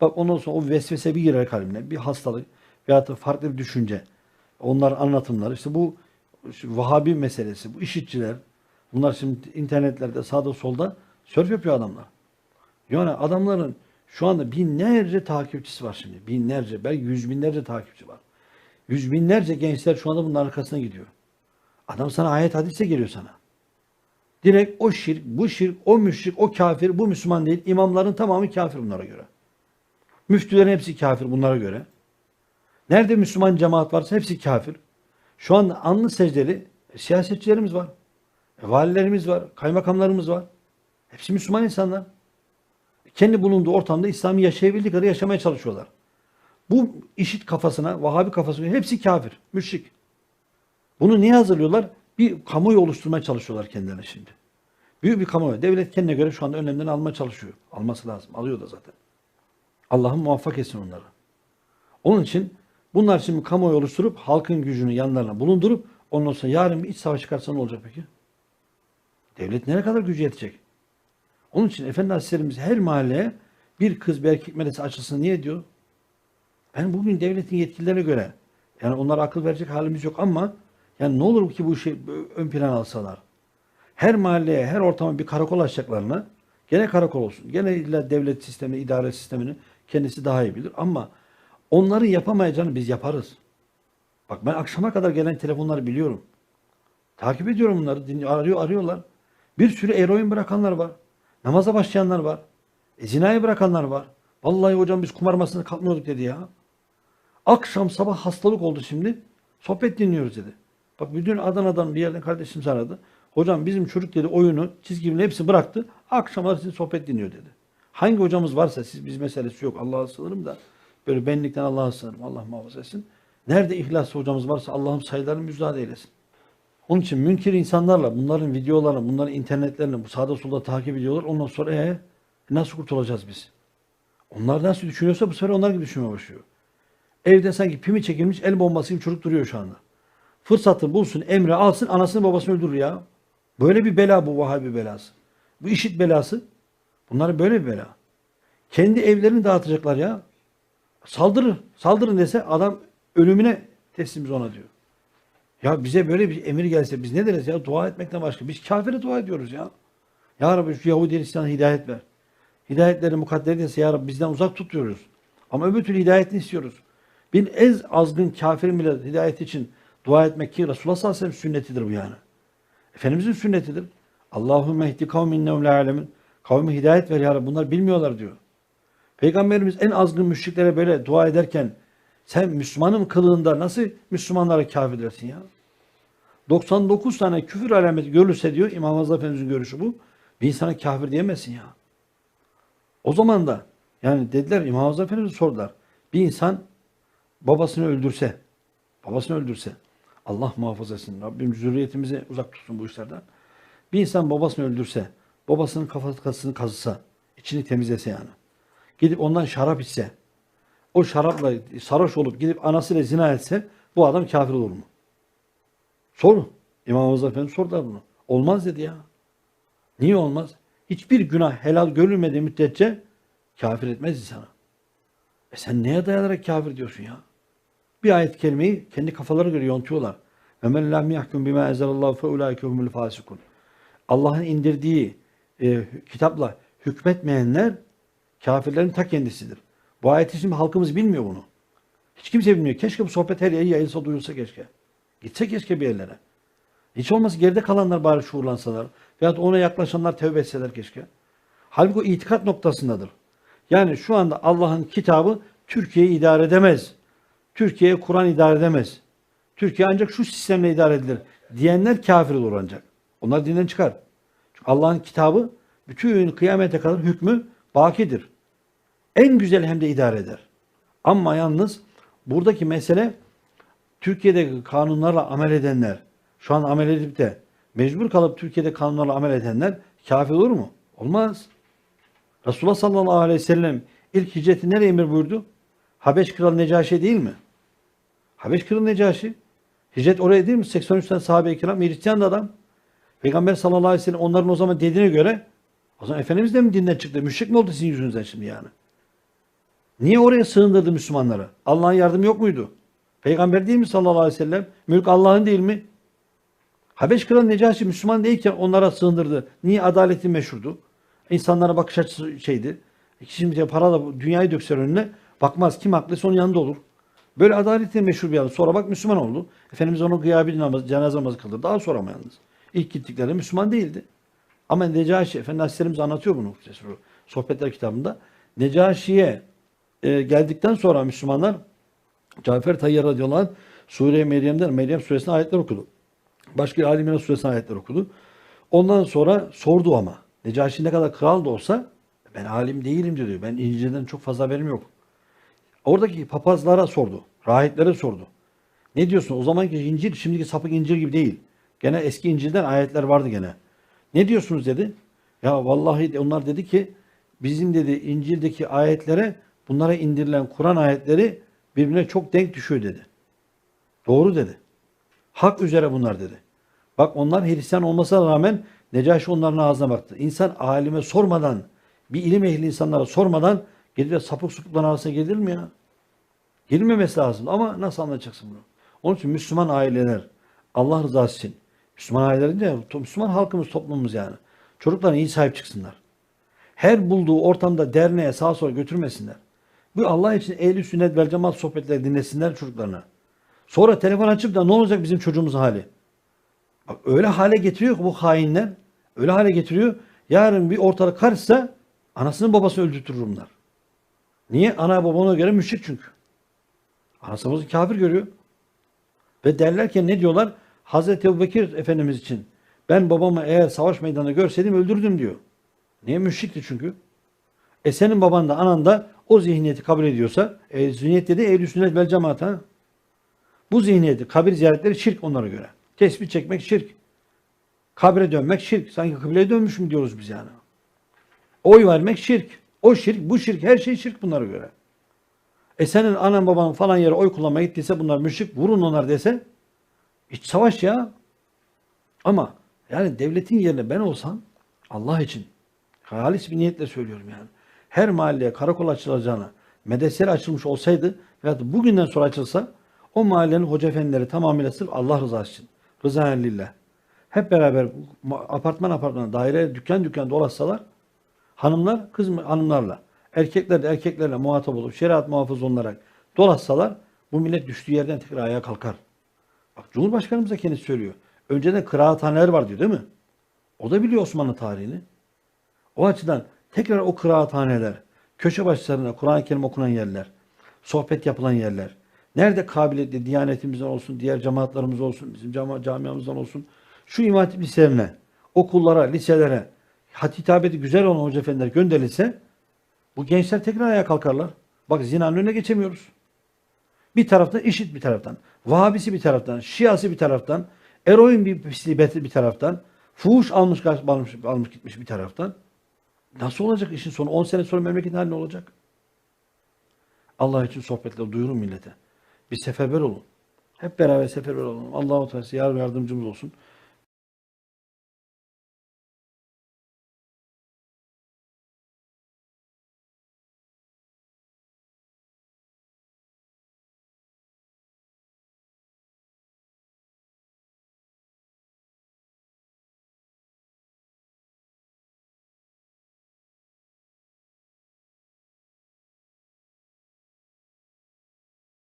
Bak ondan sonra o vesvese bir girer kalbine. Bir hastalık veyahut da farklı bir düşünce. Onlar anlatımları. işte bu şu Vahabi meselesi. Bu işitçiler. Bunlar şimdi internetlerde sağda solda sörf yapıyor adamlar. Yani adamların şu anda binlerce takipçisi var şimdi. Binlerce, belki yüz binlerce takipçi var. Yüz binlerce gençler şu anda bunun arkasına gidiyor. Adam sana ayet hadise geliyor sana. Direkt o şirk, bu şirk, o müşrik, o kafir, bu Müslüman değil. İmamların tamamı kafir bunlara göre. Müftülerin hepsi kafir bunlara göre. Nerede Müslüman cemaat varsa hepsi kafir. Şu anda anlı secdeli siyasetçilerimiz var. E, valilerimiz var, kaymakamlarımız var. Hepsi Müslüman insanlar. Kendi bulunduğu ortamda İslam'ı yaşayabildiği kadar yaşamaya çalışıyorlar. Bu işit kafasına, Vahabi kafasına hepsi kafir, müşrik. Bunu niye hazırlıyorlar? Bir kamuoyu oluşturmaya çalışıyorlar kendilerine şimdi. Büyük bir kamuoyu. Devlet kendine göre şu anda önlemlerini almaya çalışıyor. Alması lazım. Alıyor da zaten. Allah'ım muvaffak etsin onları. Onun için bunlar şimdi kamuoyu oluşturup halkın gücünü yanlarına bulundurup ondan sonra yarın bir iç savaş çıkarsa ne olacak peki? Devlet nereye kadar gücü yetecek? Onun için Efendi Hazretlerimiz her mahalleye bir kız bir erkek medrese açılsın niye diyor? Ben bugün devletin yetkililerine göre yani onlara akıl verecek halimiz yok ama yani ne olur ki bu işi ön plan alsalar. Her mahalleye, her ortama bir karakol açacaklarına gene karakol olsun. Gene illa devlet sistemi, idare sistemini kendisi daha iyi bilir ama onların yapamayacağını biz yaparız. Bak ben akşama kadar gelen telefonları biliyorum. Takip ediyorum bunları. dinliyor- Arıyor, arıyorlar. Bir sürü eroin bırakanlar var. Namaza başlayanlar var. E, zinayı bırakanlar var. Vallahi hocam biz kumar masasına kalkmıyorduk dedi ya. Akşam sabah hastalık oldu şimdi. Sohbet dinliyoruz dedi. Bak bütün Adana'dan bir yerden kardeşim aradı. Hocam bizim çocuk dedi oyunu, çizgi hepsini bıraktı. Akşamları sizin sohbet dinliyor dedi. Hangi hocamız varsa siz biz meselesi yok. Allah'a sığınırım da böyle benlikten Allah'a sığınırım. Allah muhafaza etsin. Nerede ihlas hocamız varsa Allah'ım sayılarını müjdat eylesin. Onun için münkir insanlarla bunların videolarını, bunların internetlerini bu sağda solda takip ediyorlar. Ondan sonra ee, nasıl kurtulacağız biz? Onlar nasıl düşünüyorsa bu sefer onlar gibi düşünmeye başlıyor. Evde sanki pimi çekilmiş el bombası gibi çocuk duruyor şu anda. Fırsatı bulsun, emri alsın, anasını babasını öldürür ya. Böyle bir bela bu Vahabi belası. Bu işit belası. Bunlar böyle bir bela. Kendi evlerini dağıtacaklar ya. Saldırır. Saldırın dese adam ölümüne teslimiz ona diyor. Ya bize böyle bir emir gelse biz ne deriz ya? Dua etmekten başka. Biz kafire dua ediyoruz ya. Ya Rabbi şu Yahudi Hristiyan'a hidayet ver. Hidayetleri mukadder dese ya Rabbi bizden uzak tutuyoruz. Ama öbür türlü hidayetini istiyoruz. Bir ez azgın kafirin bile hidayet için dua etmek ki Resulullah sallallahu aleyhi ve sellem sünnetidir bu yani. Efendimizin sünnetidir. Allahümme ihdi kavmin nevm la alemin. Kavme hidayet ver ya Rabbi. Bunlar bilmiyorlar diyor. Peygamberimiz en azgın müşriklere böyle dua ederken sen Müslümanım kılığında nasıl Müslümanlara kafir dersin ya? 99 tane küfür alameti görülse diyor İmam Azam Efendimiz'in görüşü bu. Bir insana kafir diyemezsin ya. O zaman da yani dediler İmam Azam Efendimiz sordular. Bir insan babasını öldürse, babasını öldürse Allah muhafaza etsin. Rabbim zürriyetimizi uzak tutsun bu işlerden. Bir insan babasını öldürse, babasının kafasını kazısa, içini temizlese yani. Gidip ondan şarap içse, o şarapla sarhoş olup gidip anasıyla zina etse bu adam kafir olur mu? Sor. İmam Azam Efendi sordular bunu. Olmaz dedi ya. Niye olmaz? Hiçbir günah helal görülmediği müddetçe kafir etmez insana. E sen neye dayanarak kafir diyorsun ya? Bir ayet kelimeyi kendi kafaları göre yontuyorlar. Men lem yahkum bima enzelallahu fe ulaike humul fasikun. Allah'ın indirdiği e, kitapla hükmetmeyenler kafirlerin ta kendisidir. Bu ayeti şimdi halkımız bilmiyor bunu. Hiç kimse bilmiyor. Keşke bu sohbet her yere yayılsa duyulsa keşke. Gitse keşke bir yerlere. Hiç olmazsa geride kalanlar bari şuurlansalar. Veyahut ona yaklaşanlar tevbe etseler keşke. Halbuki o itikat noktasındadır. Yani şu anda Allah'ın kitabı Türkiye'yi idare edemez. Türkiye'ye Kur'an idare edemez. Türkiye ancak şu sistemle idare edilir. Diyenler kafir olur ancak. Onlar dinden çıkar. Çünkü Allah'ın kitabı bütün kıyamete kadar hükmü bakidir. En güzel hem de idare eder. Ama yalnız buradaki mesele Türkiye'de kanunlarla amel edenler, şu an amel edip de mecbur kalıp Türkiye'de kanunlarla amel edenler kafir olur mu? Olmaz. Resulullah sallallahu aleyhi ve sellem ilk hicreti nereye emir buyurdu? Habeş kralı Necaşi değil mi? Habeş kralı Necaşi. Hicret oraya değil mi? 83 tane sahabe-i kiram Hristiyan da adam. Peygamber sallallahu aleyhi ve sellem onların o zaman dediğine göre o zaman Efendimiz de mi dinden çıktı? Müşrik mi oldu sizin yüzünüzden şimdi yani? Niye oraya sığındırdı Müslümanları? Allah'ın yardımı yok muydu? Peygamber değil mi sallallahu aleyhi ve sellem? Mülk Allah'ın değil mi? Habeş kralı Necaşi Müslüman değilken onlara sığındırdı. Niye adaleti meşhurdu? İnsanlara bakış açısı şeydi. Şimdi para da dünyayı dökser önüne bakmaz. Kim haklıysa onun yanında olur. Böyle adaleti meşhur bir adam. Sonra bak Müslüman oldu. Efendimiz onu gıyabi namazı, cenaze namazı kıldı. Daha sonra mı yalnız? İlk gittiklerinde Müslüman değildi. Ama Necaşi, Efendi Hazretlerimiz anlatıyor bunu sohbetler kitabında. Necaşi'ye e, geldikten sonra Müslümanlar Cafer Tayyar radıyallahu anh Sure-i Meryem'den Meryem suresine ayetler okudu. Başka alimine suresine ayetler okudu. Ondan sonra sordu ama. Necaşi ne kadar kral da olsa ben alim değilim diyor. Ben İncil'den çok fazla haberim yok. Oradaki papazlara sordu. Rahiplere sordu. Ne diyorsun? O zamanki İncil şimdiki sapık İncil gibi değil. Gene eski İncil'den ayetler vardı gene. Ne diyorsunuz dedi. Ya vallahi de- onlar dedi ki bizim dedi İncil'deki ayetlere bunlara indirilen Kur'an ayetleri birbirine çok denk düşüyor dedi. Doğru dedi. Hak üzere bunlar dedi. Bak onlar Hristiyan olmasına rağmen Necaşi onların ağzına baktı. İnsan alime sormadan, bir ilim ehli insanlara sormadan gidip de sapık supukların arasına gelir mi ya? Girmemesi lazım ama nasıl anlayacaksın bunu? Onun için Müslüman aileler Allah rızası için Müslüman aileler de Müslüman halkımız toplumumuz yani. Çocuklarına iyi sahip çıksınlar. Her bulduğu ortamda derneğe sağa sola götürmesinler. Bu Allah için ehl sünnet vel cemaat sohbetleri dinlesinler çocuklarına. Sonra telefon açıp da ne olacak bizim çocuğumuzun hali? Bak öyle hale getiriyor ki bu hainler. Öyle hale getiriyor. Yarın bir ortalık karışsa anasının babasını öldürtür bunlar. Niye? Ana baba ona göre müşrik çünkü. Anası babası kafir görüyor. Ve derlerken ne diyorlar? Hazreti Ebubekir Efendimiz için ben babamı eğer savaş meydanında görseydim öldürdüm diyor. Niye? Müşrikti çünkü. E senin baban da anan da o zihniyeti kabul ediyorsa e, zihniyet dedi ehl sünnet vel cemaat ha. Bu zihniyeti kabir ziyaretleri şirk onlara göre. Tesbih çekmek şirk. Kabre dönmek şirk. Sanki kıbleye dönmüş mü diyoruz biz yani. Oy vermek şirk. O şirk, bu şirk, her şey şirk bunlara göre. E senin anan baban falan yere oy kullanmaya gittiyse bunlar müşrik, vurun onlar dese iç savaş ya. Ama yani devletin yerine ben olsam Allah için halis bir niyetle söylüyorum yani. Her mahalleye karakol açılacağına medreseler açılmış olsaydı ya da bugünden sonra açılsa o mahallenin hoca efendileri tamamıyla sırf Allah rızası için. Rıza lillah. Hep beraber apartman apartman daire dükkan dükkan dolaşsalar hanımlar kız hanımlarla erkekler de erkeklerle muhatap olup şeriat muhafız olarak dolaşsalar bu millet düştüğü yerden tekrar ayağa kalkar. Bak Cumhurbaşkanımız da kendisi söylüyor. Önceden kıraathaneler var diyor değil mi? O da biliyor Osmanlı tarihini. O açıdan tekrar o kıraathaneler, köşe başlarında Kur'an-ı Kerim okunan yerler, sohbet yapılan yerler, nerede kabiliyetli diyanetimizden olsun, diğer cemaatlarımız olsun, bizim cama, camiamızdan olsun, şu imam hatip liselerine, okullara, liselere hitabeti güzel olan hoca efendiler gönderilse bu gençler tekrar ayağa kalkarlar. Bak zinanın önüne geçemiyoruz. Bir taraftan işit bir taraftan, Vahabisi bir taraftan, Şiası bir taraftan, eroin bir pisliği bir taraftan, fuhuş almış, almış, almış gitmiş bir taraftan. Nasıl olacak işin sonu? 10 sene sonra memleketin hali ne olacak? Allah için sohbetle duyurun millete. Bir seferber olun. Hep beraber seferber olalım. Allah-u Teala yar yardımcımız olsun.